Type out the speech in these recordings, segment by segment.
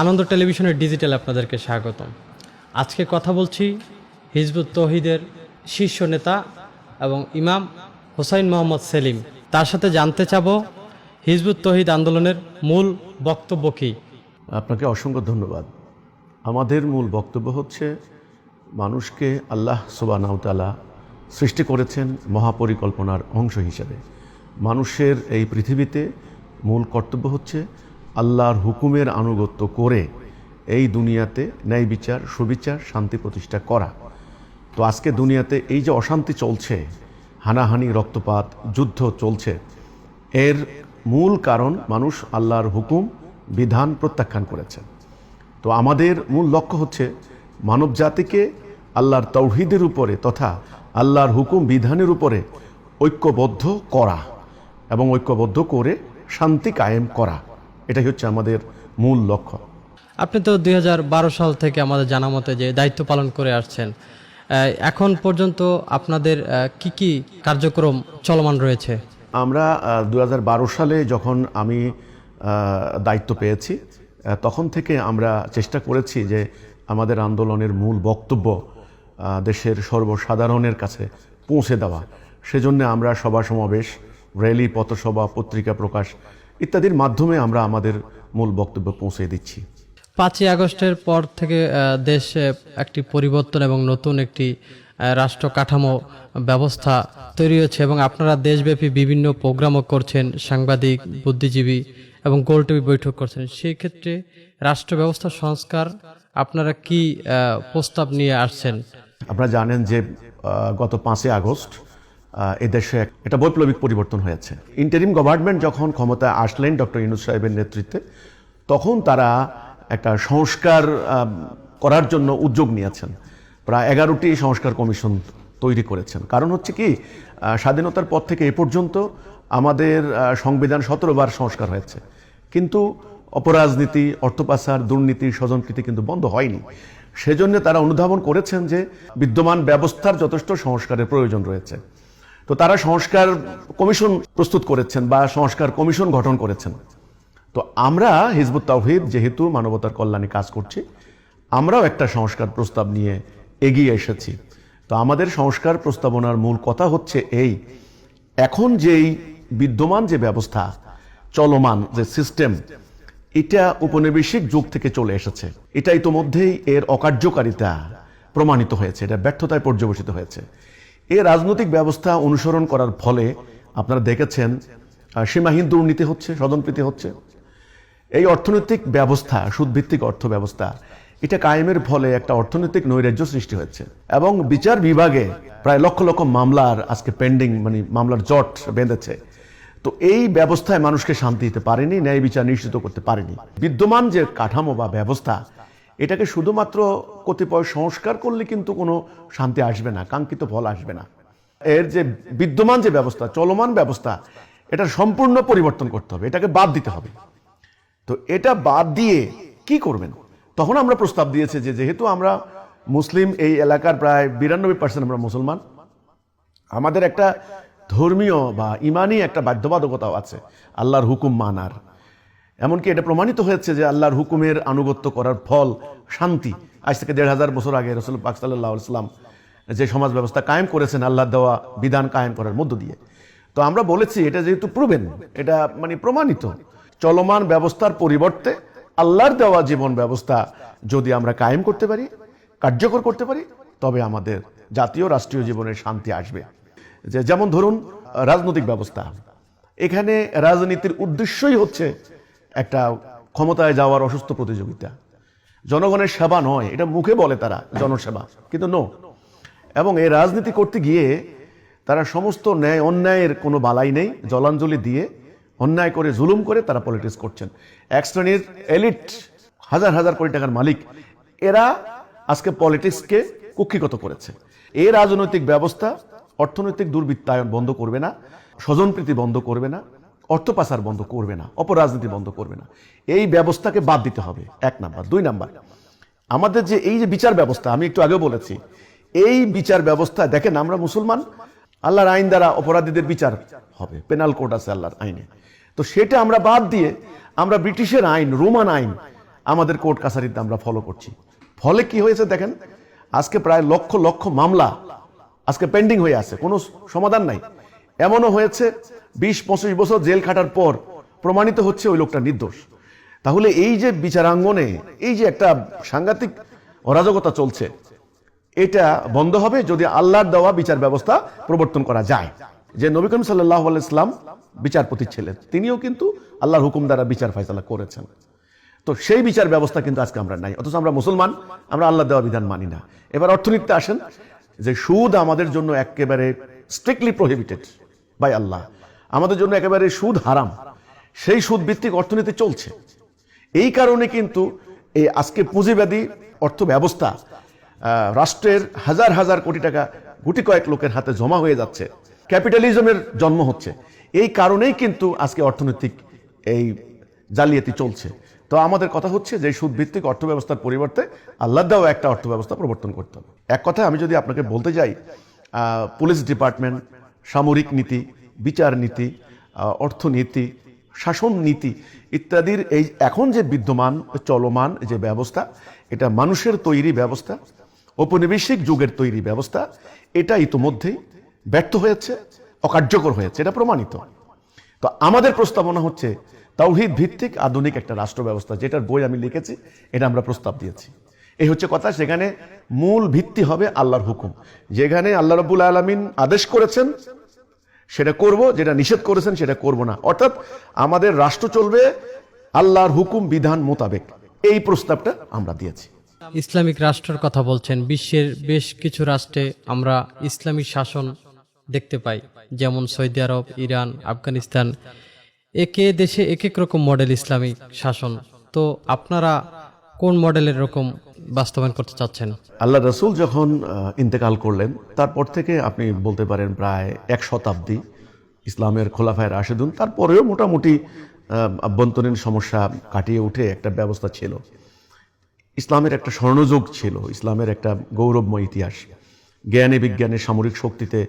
আনন্দ টেলিভিশনের ডিজিটাল আপনাদেরকে স্বাগতম। আজকে কথা বলছি হিজবুত তৌহিদের শীর্ষ নেতা এবং ইমাম হোসাইন মোহাম্মদ সেলিম। তার সাথে জানতে চাব হিজবুত তৌহিদ আন্দোলনের মূল বক্তব্য কী। আপনাকে অসংখ্য ধন্যবাদ। আমাদের মূল বক্তব্য হচ্ছে, মানুষকে আল্লাহ সুবানাউতালা সৃষ্টি করেছেন মহাপরিকল্পনার অংশ হিসেবে। মানুষের এই পৃথিবীতে মূল কর্তব্য হচ্ছে আল্লাহর হুকুমের আনুগত্য করে এই দুনিয়াতে ন্যায় বিচার, সুবিচার, শান্তি প্রতিষ্ঠা করা। তো আজকে দুনিয়াতে এই যে অশান্তি চলছে, হানাহানি, রক্তপাত, যুদ্ধ চলছে, এর মূল কারণ মানুষ আল্লাহর হুকুম, বিধান প্রত্যাখ্যান করেছে। তো আমাদের মূল লক্ষ্য হচ্ছে মানব জাতিকে আল্লাহর তৌহিদের উপরে তথা আল্লাহর হুকুম, বিধানের উপরে ঐক্যবদ্ধ করা এবং ঐক্যবদ্ধ করে শান্তি কায়েম করা। এটাই হচ্ছে আমাদের মূল লক্ষ্য। আপনি তো দুই সাল থেকে আমাদের জানা মতে যে দায়িত্ব পালন করে আসছেন এখন পর্যন্ত আপনাদের কি কি কার্যক্রম চলমান রয়েছে? আমরা দুহাজার বারো সালে যখন আমি দায়িত্ব পেয়েছি তখন থেকে আমরা চেষ্টা করেছি যে আমাদের আন্দোলনের মূল বক্তব্য দেশের সর্বসাধারণের কাছে পৌঁছে দেওয়া। সেজন্য আমরা সভা সমাবেশ র্যালি পথসভা পত্রিকা প্রকাশ ইত্যাদির মাধ্যমে আমরা আমাদের মূল বক্তব্য পৌঁছে দিচ্ছি। পাঁচই আগস্টের পর থেকে দেশে একটি পরিবর্তন এবং নতুন একটি রাষ্ট্র কাঠামো ব্যবস্থা তৈরি হচ্ছে এবং আপনারা দেশব্যাপী বিভিন্ন প্রোগ্রামও করছেন সাংবাদিক বুদ্ধিজীবী এবং গোলটেবি বৈঠক করছেন। সেই ক্ষেত্রে রাষ্ট্র ব্যবস্থা সংস্কার আপনারা কি প্রস্তাব নিয়ে আসছেন? আপনারা জানেন যে গত পাঁচই আগস্ট এদেশে এক- একটা বৈপ্লবিক পরিবর্তন হয়েছে। ইন্টারিম গভর্নমেন্ট যখন ক্ষমতায় আসলেন ডক্টর ইনুস সাহেবের নেতৃত্বে, তখন তারা একটা সংস্কার করার জন্য উদ্যোগ নিয়েছেন। প্রায় এগারোটি সংস্কার কমিশন তৈরি করেছেন। কারণ হচ্ছে কি স্বাধীনতার পর থেকে এ পর্যন্ত আমাদের সংবিধান সতেরো বার সংস্কার হয়েছে। কিন্তু অপরাজনীতি অর্থপাচার দুর্নীতি স্বজনকৃতি কিন্তু বন্ধ হয়নি। সেজন্য তারা অনুধাবন করেছেন যে বিদ্যমান ব্যবস্থার যথেষ্ট সংস্কারের প্রয়োজন রয়েছে। তো তারা সংস্কার কমিশন প্রস্তুত করেছেন বা সংস্কার কমিশন গঠন করেছেন। তো আমরা হিজবুত তাওহিদ যেহেতু মানবতার কল্যাণে কাজ করছি, আমরাও একটা সংস্কার প্রস্তাব নিয়ে এগিয়ে এসেছি। তো আমাদের সংস্কার প্রস্তাবনার মূল কথা হচ্ছে এই, এখন যেই বিদ্যমান যে ব্যবস্থা, চলমান যে সিস্টেম, এটা উপনিবেশিক যুগ থেকে চলে এসেছে। এটা ইতোমধ্যেই এর অকার্যকারিতা প্রমাণিত হয়েছে, এটা ব্যর্থতায় পর্যবেসিত হয়েছে। এই রাজনৈতিক ব্যবস্থা অনুসরণ করার ফলে আপনারা দেখেছেন সীমাহীন দুর্নীতি হচ্ছে, স্বজনপ্রীতি হচ্ছে। এই অর্থনৈতিক ব্যবস্থা, সুদভিত্তিক অর্থ ব্যবস্থা, এটা কায়েমের ফলে একটা অর্থনৈতিক নৈরাজ্য সৃষ্টি হয়েছে। এবং বিচার বিভাগে প্রায় লক্ষ লক্ষ মামলার আজকে পেন্ডিং মানে মামলার জট বেঁধেছে। তো এই ব্যবস্থায় মানুষকে শান্তি দিতে পারেনি, ন্যায় বিচার নিশ্চিত করতে পারেনি। বিদ্যমান যে কাঠামো বা ব্যবস্থা এটাকে শুধুমাত্র কতিপয় সংস্কার করলে কিন্তু কোনো শান্তি আসবে না, কাঙ্ক্ষিত ফল আসবে না। এর যে বিদ্যমান যে ব্যবস্থা, চলমান ব্যবস্থা এটা সম্পূর্ণ পরিবর্তন করতে হবে, এটাকে বাদ দিতে হবে। তো এটা বাদ দিয়ে কি করবেন? তখন আমরা প্রস্তাব দিয়েছি যে যেহেতু আমরা মুসলিম এই এলাকার প্রায় বিরানব্বই পার্সেন্ট আমরা মুসলমান, আমাদের একটা ধর্মীয় বা ইমানি একটা বাধ্যবাধকতাও আছে, আল্লাহর হুকুম মানার। এমনকি এটা প্রমাণিত হয়েছে যে আল্লাহর হুকুমের আনুগত্য করার ফল শান্তি। আজ থেকে দেড় হাজার বছর আগে রসুল পাক সাল্লাহ ইসলাম যে সমাজ ব্যবস্থা কায়েম করেছেন আল্লাহ দেওয়া বিধান কায়েম করার মধ্য দিয়ে। তো আমরা বলেছি এটা যেহেতু প্রুভেন এটা মানে প্রমাণিত। চলমান ব্যবস্থার পরিবর্তে আল্লাহর দেওয়া জীবন ব্যবস্থা যদি আমরা কায়েম করতে পারি, কার্যকর করতে পারি, তবে আমাদের জাতীয় রাষ্ট্রীয় জীবনের শান্তি আসবে। যে যেমন ধরুন, রাজনৈতিক ব্যবস্থা। এখানে রাজনীতির উদ্দেশ্যই হচ্ছে একটা ক্ষমতায় যাওয়ার অসুস্থ প্রতিযোগিতা। জনগণের সেবা নয়, এটা মুখে বলে তারা, জনসেবা। কিন্তু নো এবং এই রাজনীতি করতে গিয়ে তারা সমস্ত ন্যায় অন্যায়ের কোনো বালাই নেই, জলাঞ্জলি দিয়ে অন্যায় করে, জুলুম করে তারা পলিটিক্স করছেন। এক শ্রেণির এলিট, হাজার হাজার কোটি টাকার মালিক, এরা আজকে পলিটিক্সকে কুক্ষিগত করেছে। এই রাজনৈতিক ব্যবস্থা অর্থনৈতিক দুর্বৃত্তায়ন বন্ধ করবে না, স্বজনপ্রীতি বন্ধ করবে না অর্থ পাচার বন্ধ করবে না, অপরাজনীতি বন্ধ করবে না। এই ব্যবস্থাকে বাদ দিতে হবে, এক নাম্বার। দুই নাম্বার, আমাদের যে এই যে বিচার ব্যবস্থা, আমি একটু আগে বলেছি, এই বিচার ব্যবস্থা, দেখেন আমরা মুসলমান, আল্লাহর আইন দ্বারা অপরাধীদের বিচার হবে পেনাল কোড আছে আল্লাহর আইনে। তো সেটা আমরা বাদ দিয়ে আমরা ব্রিটিশের আইন, রোমান আইন, আমাদের কোর্ট কাছারিতে আমরা ফলো করছি। ফলে কি হয়েছে দেখেন, আজকে প্রায় লক্ষ লক্ষ মামলা আজকে পেন্ডিং হয়ে আছে, কোনো সমাধান নাই। এমনও হয়েছে, বিশ, পঁচিশ বছর জেল খাটার পর প্রমাণিত হচ্ছে ওই লোকটা নির্দোষ। তাহলে এই যে বিচারাঙ্গনে, এই যে একটা সাংঘাতিক অরাজকতা চলছে, এটা বন্ধ হবে যদি আল্লাহর দেওয়া বিচার ব্যবস্থা প্রবর্তন করা যায়। যে নবী করিম সাল্লাহ ইসলাম বিচারপতি ছিলেন, তিনিও কিন্তু আল্লাহর হুকুম দ্বারা বিচার ফয়সালা করেছেন। তো সেই বিচার ব্যবস্থা কিন্তু আজকে আমরা নাই, অথচ আমরা মুসলমান, আমরা আল্লাহ দেওয়া বিধান মানি না। এবার অর্থনীতিতে আসেন, যে সুদ আমাদের জন্য একেবারে স্ট্রিক্টলি প্রহিবিটেড বাই আল্লাহ। আমাদের জন্য একেবারে সুদ হারাম। সেই সুদ ভিত্তিক অর্থনীতি চলছে। এই কারণে কিন্তু এই আজকে পুঁজিবাদী অর্থ ব্যবস্থা রাষ্ট্রের হাজার হাজার কোটি টাকা গুটি কয়েক লোকের হাতে জমা হয়ে যাচ্ছে। ক্যাপিটালিজমের জন্ম হচ্ছে। এই কারণেই কিন্তু আজকে অর্থনৈতিক এই জালিয়াতি চলছে। তো আমাদের কথা হচ্ছে যে সুদ ভিত্তিক অর্থ ব্যবস্থার পরিবর্তে আল্লাহ দেওয়া একটা অর্থ ব্যবস্থা প্রবর্তন করতে হবে। এক কথা আমি যদি আপনাকে বলতে যাই পুলিশ ডিপার্টমেন্ট সামরিক নীতি, বিচার নীতি অর্থনীতি, শাসন নীতি ইত্যাদির এই এখন যে বিদ্যমান চলমান যে ব্যবস্থা, এটা মানুষের তৈরি ব্যবস্থা, ঔপনিবেশিক যুগের তৈরি ব্যবস্থা, এটা ইতোমধ্যেই ব্যর্থ হয়েছে, অকার্যকর হয়েছে, এটা প্রমাণিত। তো আমাদের প্রস্তাবনা হচ্ছে তাওহিদ ভিত্তিক আধুনিক একটা রাষ্ট্র ব্যবস্থা যেটার বই আমি লিখেছি, এটা আমরা প্রস্তাব দিয়েছি। এই হচ্ছে কথা, সেখানে মূল ভিত্তি হবে আল্লাহর হুকুম। যেখানে আল্লাহ রবুল আলমিন আদেশ করেছেন, সেটা করব, যেটা নিষেধ করেছেন, সেটা করব না। অর্থাৎ আমাদের রাষ্ট্র চলবে আল্লাহর হুকুম বিধান মোতাবেক। এই প্রস্তাবটা আমরা দিয়েছি। ইসলামিক রাষ্ট্রের কথা বলছেন, বিশ্বের বেশ কিছু রাষ্ট্রে আমরা ইসলামিক শাসন দেখতে পাই, যেমন সৌদি আরব, ইরান, আফগানিস্তান। একে দেশে এক এক রকম মডেল ইসলামিক শাসন। তো আপনারা কোন মডেলের রকম বাস্তবায়ন করতে চাচ্ছেন? আল্লাহ রসুল যখন ইন্তেকাল করলেন, তারপর থেকে আপনি বলতে পারেন প্রায় এক শতাব্দী ইসলামের খোলাফায় রাশেদুন। তারপরেও মোটামুটি আভ্যন্তরীণ সমস্যা কাটিয়ে উঠে একটা ব্যবস্থা ছিল। ইসলামের একটা স্বর্ণযুগ ছিল, ইসলামের একটা গৌরবময় ইতিহাস। জ্ঞানে বিজ্ঞানে সামরিক শক্তিতে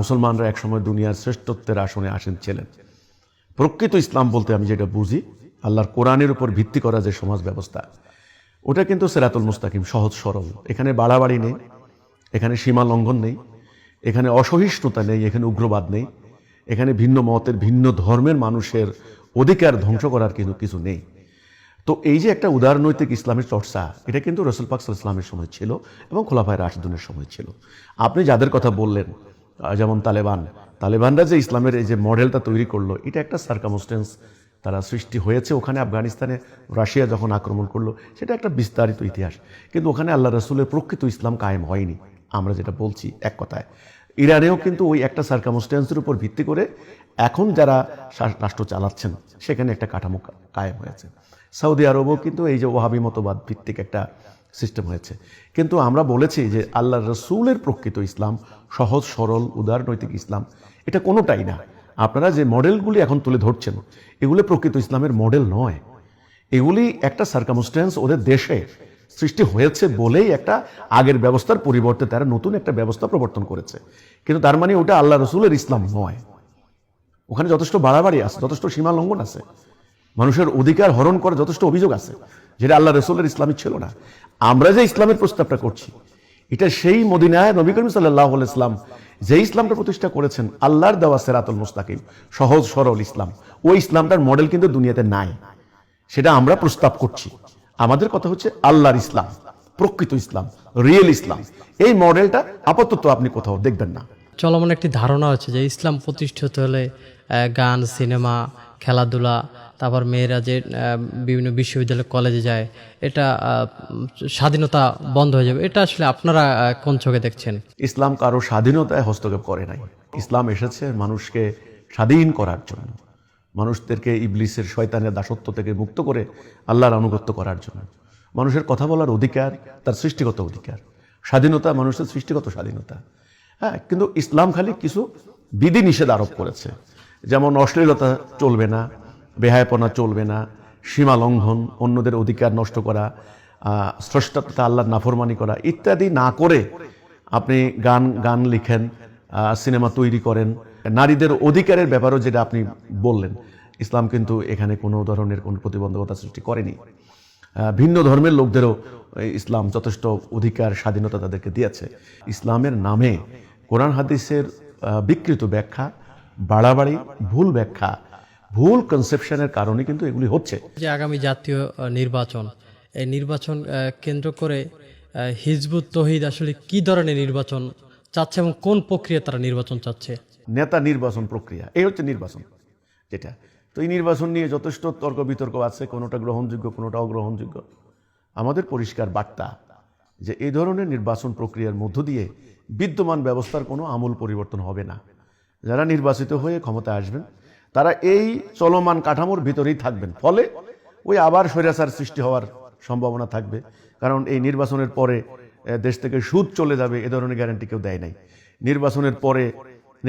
মুসলমানরা একসময় দুনিয়ার শ্রেষ্ঠত্বের আসনে আসেন ছিলেন। প্রকৃত ইসলাম বলতে আমি যেটা বুঝি, আল্লাহর কোরআনের উপর ভিত্তি করা যে সমাজ ব্যবস্থা ওটা কিন্তু সেরাতুল মুস্তাকিম, সহজ সরল। এখানে বাড়াবাড়ি নেই, এখানে সীমা লঙ্ঘন নেই, এখানে অসহিষ্ণুতা নেই, এখানে উগ্রবাদ নেই, এখানে ভিন্ন মতের, ভিন্ন ধর্মের মানুষের অধিকার ধ্বংস করার কিন্তু কিছু নেই। তো এই যে একটা উদারনৈতিক ইসলামের চর্চা, এটা কিন্তু রসুল পাক সাল্লাল্লাহু আলাইহি ইসলামের সময় ছিল এবং খোলাফায় রাশিদুনের সময় ছিল। আপনি যাদের কথা বললেন যেমন তালেবান, তালেবানরা যে ইসলামের এই যে মডেলটা তৈরি করল, এটা একটা সার্কামস্টেন্স তারা সৃষ্টি হয়েছে। ওখানে আফগানিস্তানে রাশিয়া যখন আক্রমণ করল, সেটা একটা বিস্তারিত ইতিহাস। কিন্তু ওখানে আল্লাহ রসুলের প্রকৃত ইসলাম কায়েম হয়নি। আমরা যেটা বলছি এক কথায়। ইরানেও কিন্তু ওই একটা সার্কামস্টেন্সের উপর ভিত্তি করে এখন যারা রাষ্ট্র চালাচ্ছেন, সেখানে একটা কাঠামো কায়েম হয়েছে। সৌদি আরবও কিন্তু এই যে ওহাবি মতবাদ ভিত্তিক একটা সিস্টেম হয়েছে। কিন্তু আমরা বলেছি যে আল্লাহ রসুলের প্রকৃত ইসলাম সহজ, সরল উদারনৈতিক ইসলাম, এটা কোনোটাই না। আপনারা যে মডেলগুলি এখন তুলে ধরছেন, এগুলো প্রকৃত ইসলামের মডেল নয়। এগুলি একটা সার্কামস্টেন্স ওদের দেশে সৃষ্টি হয়েছে বলেই একটা আগের ব্যবস্থার পরিবর্তে তারা নতুন একটা ব্যবস্থা প্রবর্তন করেছে। কিন্তু তার মানে ওটা আল্লাহ রসুলের ইসলাম নয়। ওখানে যথেষ্ট বাড়াবাড়ি আছে, যথেষ্ট সীমা লঙ্ঘন আছে। মানুষের অধিকার হরণ করার যথেষ্ট অভিযোগ আছে, যেটা আল্লাহ রসুলের ইসলামী ছিল না। আমরা যে ইসলামের প্রস্তাবটা করছি এটা সেই মদিনায় নবী করিম সাল্লাহ ইসলাম যে ইসলামটা প্রতিষ্ঠা করেছেন, আল্লাহর দেওয়া সেরাতুল মুস্তাকিম, সহজ সরল ইসলাম। ওই ইসলামটার মডেল কিন্তু দুনিয়াতে নাই। সেটা আমরা প্রস্তাব করছি। আমাদের কথা হচ্ছে আল্লাহর ইসলাম, প্রকৃত ইসলাম রিয়েল ইসলাম। এই মডেলটা আপাতত আপনি কোথাও দেখবেন না। চলমান একটি ধারণা আছে যে ইসলাম প্রতিষ্ঠিত হলে গান, সিনেমা, খেলাধুলা, তারপর মেয়েরা যে বিভিন্ন বিশ্ববিদ্যালয়, কলেজে যায়, এটা স্বাধীনতা বন্ধ হয়ে যাবে। এটা আসলে আপনারা কোন চোখে দেখছেন? ইসলাম কারও স্বাধীনতায় হস্তক্ষেপ করে নাই। ইসলাম এসেছে মানুষকে স্বাধীন করার জন্য। মানুষদেরকে ইবলিসের শয়তানের দাসত্ব থেকে মুক্ত করে আল্লাহর আনুগত্য করার জন্য। মানুষের কথা বলার অধিকার তার সৃষ্টিগত অধিকার। স্বাধীনতা মানুষের সৃষ্টিগত স্বাধীনতা। হ্যাঁ কিন্তু ইসলাম খালি কিছু বিধি নিষেধ আরোপ করেছে। যেমন অশ্লীলতা চলবে না বেহায়পনা চলবে না সীমা লঙ্ঘন অন্যদের অধিকার নষ্ট করা আহ, স্রষ্টাত্মতা আল্লাহর নাফরমানি করা ইত্যাদি না করে আপনি গান গান লিখেন সিনেমা তৈরি করেন। নারীদের অধিকারের ব্যাপারেও যেটা আপনি বললেন ইসলাম কিন্তু এখানে কোনো ধরনের কোনো প্রতিবন্ধকতা সৃষ্টি করেনি। ভিন্ন ধর্মের লোকদেরও ইসলাম যথেষ্ট অধিকার স্বাধীনতা তাদেরকে দিয়েছে। ইসলামের নামে কোরআন হাদিসের বিকৃত ব্যাখ্যা বাড়াবাড়ি ভুল ব্যাখ্যা ভুল কনসেপশনের কারণে কিন্তু এগুলি হচ্ছে। যে আগামী জাতীয় নির্বাচন এই নির্বাচন কেন্দ্র করে হিজবুত তহিদ আসলে কি ধরনের নির্বাচন চাচ্ছে এবং কোন প্রক্রিয়া তারা নির্বাচন চাচ্ছে? নেতা নির্বাচন প্রক্রিয়া এই হচ্ছে নির্বাচন যেটা। তো এই নির্বাচন নিয়ে যথেষ্ট তর্ক বিতর্ক আছে কোনোটা গ্রহণযোগ্য কোনোটা অগ্রহণযোগ্য। আমাদের পরিষ্কার বার্তা যে এই ধরনের নির্বাচন প্রক্রিয়ার মধ্য দিয়ে বিদ্যমান ব্যবস্থার কোনো আমূল পরিবর্তন হবে না। যারা নির্বাচিত হয়ে ক্ষমতায় আসবেন, তারা এই চলমান কাঠামোর ভিতরেই থাকবেন। ফলে ওই আবার স্বৈরাচার সৃষ্টি হওয়ার সম্ভাবনা থাকবে। কারণ এই নির্বাচনের পরে দেশ থেকে সুদ চলে যাবে এ ধরনের গ্যারান্টি কেউ দেয় নাই। নির্বাচনের পরে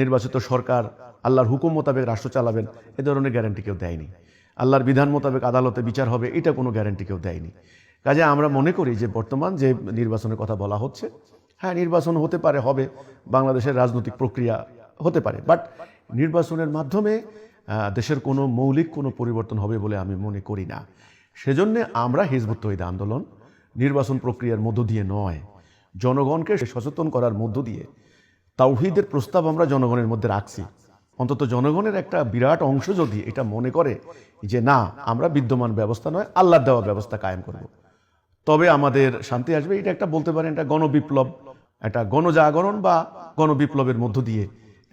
নির্বাচিত সরকার আল্লাহর হুকুম মোতাবেক রাষ্ট্র চালাবেন, এ ধরনের গ্যারান্টি কেউ দেয়নি আল্লাহর বিধান মোতাবেক আদালতে বিচার হবে, এটা কোনো গ্যারান্টি কেউ দেয়নি কাজে আমরা মনে করি যে বর্তমান যে নির্বাচনের কথা বলা হচ্ছে হ্যাঁ নির্বাচন হতে পারে, হবে। বাংলাদেশের রাজনৈতিক প্রক্রিয়া হতে পারে। বাট নির্বাচনের মাধ্যমে দেশের কোনো মৌলিক কোনো পরিবর্তন হবে বলে আমি মনে করি না। সেজন্যে আমরা হিজবুত তহিদ আন্দোলন নির্বাচন প্রক্রিয়ার মধ্য দিয়ে নয়, জনগণকে সচেতন করার মধ্য দিয়ে তাওহিদের প্রস্তাব আমরা জনগণের মধ্যে রাখছি। অন্তত জনগণের একটা বিরাট অংশ যদি এটা মনে করে যে না, আমরা বিদ্যমান ব্যবস্থা নয় আল্লাহ দেওয়া ব্যবস্থা কায়েম করব। তবে আমাদের শান্তি আসবে, এটা একটা বলতে পারেন এটা গণবিপ্লব, একটা গণজাগরণ বা গণবিপ্লবের মধ্য দিয়ে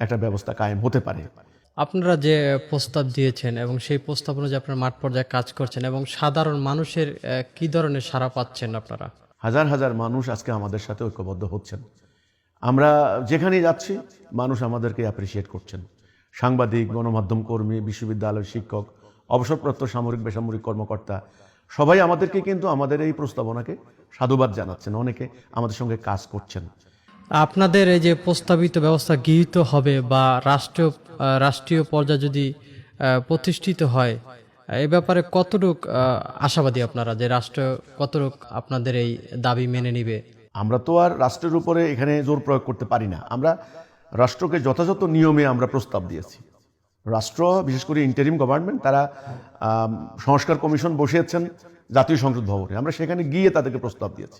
একটা ব্যবস্থা কায়েম হতে পারে। আপনারা যে প্রস্তাব দিয়েছেন এবং সেই প্রস্তাব অনুযায়ী আপনারা মাঠ পর্যায়ে কাজ করছেন এবং সাধারণ মানুষের কি ধরনের সাড়া পাচ্ছেন আপনারা? হাজার হাজার মানুষ আজকে আমাদের সাথে ঐক্যবদ্ধ হচ্ছেন। আমরা যেখানেই যাচ্ছি মানুষ আমাদেরকে অ্যাপ্রিসিয়েট করছেন। সাংবাদিক গণমাধ্যম কর্মী বিশ্ববিদ্যালয়ের শিক্ষক অবসরপ্রাপ্ত সামরিক বেসামরিক কর্মকর্তা সবাই আমাদেরকে কিন্তু আমাদের এই প্রস্তাবনাকে সাধুবাদ জানাচ্ছেন। অনেকে আমাদের সঙ্গে কাজ করছেন। আপনাদের এই যে প্রস্তাবিত ব্যবস্থা গৃহীত হবে বা রাষ্ট্রীয় রাষ্ট্রীয় পর্যায়ে যদি প্রতিষ্ঠিত হয় এ ব্যাপারে কতটুক আশাবাদী আপনারা যে রাষ্ট্র কতটুক আপনাদের এই দাবি মেনে নিবে? আমরা তো আর রাষ্ট্রের উপরে এখানে জোর প্রয়োগ করতে পারি না। আমরা রাষ্ট্রকে যথাযথ নিয়মে আমরা প্রস্তাব দিয়েছি। রাষ্ট্র, বিশেষ করে ইন্টারিম গভর্নমেন্ট তারা সংস্কার কমিশন বসিয়েছেন জাতীয় সংসদ ভবনে। আমরা সেখানে গিয়ে তাদেরকে প্রস্তাব দিয়েছি।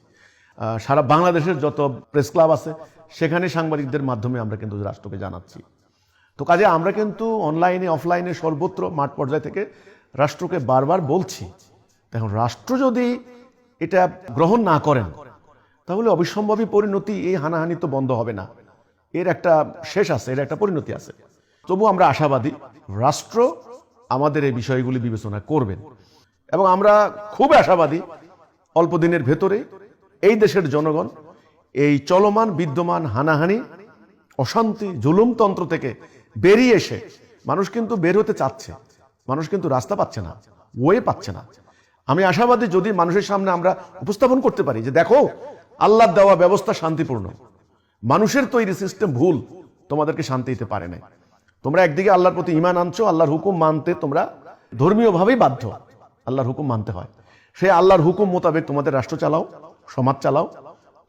সারা বাংলাদেশের যত প্রেস ক্লাব আছে, সেখানে সাংবাদিকদের মাধ্যমে আমরা কিন্তু রাষ্ট্রকে জানাচ্ছি। তো কাজে আমরা কিন্তু অনলাইনে, অফলাইনে সর্বত্র মাঠ পর্যায় থেকে রাষ্ট্রকে বারবার বলছি এখন রাষ্ট্র যদি এটা গ্রহণ না করেন, তাহলে অবিসম্ভাবী পরিণতি এই হানাহানি তো বন্ধ হবে না। এর একটা শেষ আছে, এর একটা পরিণতি আছে। তবু আমরা আশাবাদী রাষ্ট্র আমাদের এই বিষয়গুলি বিবেচনা করবেন। এবং আমরা খুব আশাবাদী অল্প দিনের ভেতরে এই দেশের জনগণ এই চলমান, বিদ্যমান হানাহানি, অশান্তি জুলুমতন্ত্র থেকে বেরিয়ে এসে মানুষ কিন্তু বের হতে চাচ্ছে। মানুষ কিন্তু রাস্তা পাচ্ছে না ওয়ে পাচ্ছে না। আমি আশাবাদী যদি মানুষের সামনে আমরা উপস্থাপন করতে পারি যে দেখো, আল্লাহ দেওয়া ব্যবস্থা শান্তিপূর্ণ। মানুষের তৈরি সিস্টেম ভুল, তোমাদেরকে শান্তি দিতে পারে নাই। তোমরা একদিকে আল্লাহর প্রতি ইমান আনছো, আল্লাহর হুকুম মানতে তোমরা ধর্মীয়ভাবেই বাধ্য। আল্লাহর হুকুম মানতে হয়। সেই আল্লাহর হুকুম মোতাবেক তোমাদের রাষ্ট্র চালাও। সমাজ চালাও।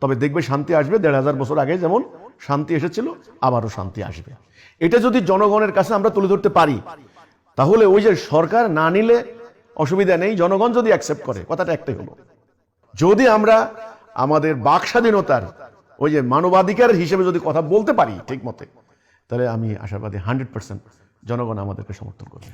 তবে দেখবে শান্তি আসবে, দেড় হাজার বছর আগে যেমন শান্তি এসেছিল, আবারও শান্তি আসবে। এটা যদি জনগণের কাছে আমরা তুলে ধরতে পারি, তাহলে ওই যে সরকার না নিলে অসুবিধা নেই, জনগণ যদি অ্যাকসেপ্ট করে, কথাটা একটাই হলো। যদি আমরা আমাদের বাক স্বাধীনতার ওই যে মানবাধিকার হিসেবে যদি কথা বলতে পারি ঠিক মতে, তাহলে আমি আশাবাদী হান্ড্রেড পার্সেন্ট জনগণ আমাদেরকে সমর্থন করবে।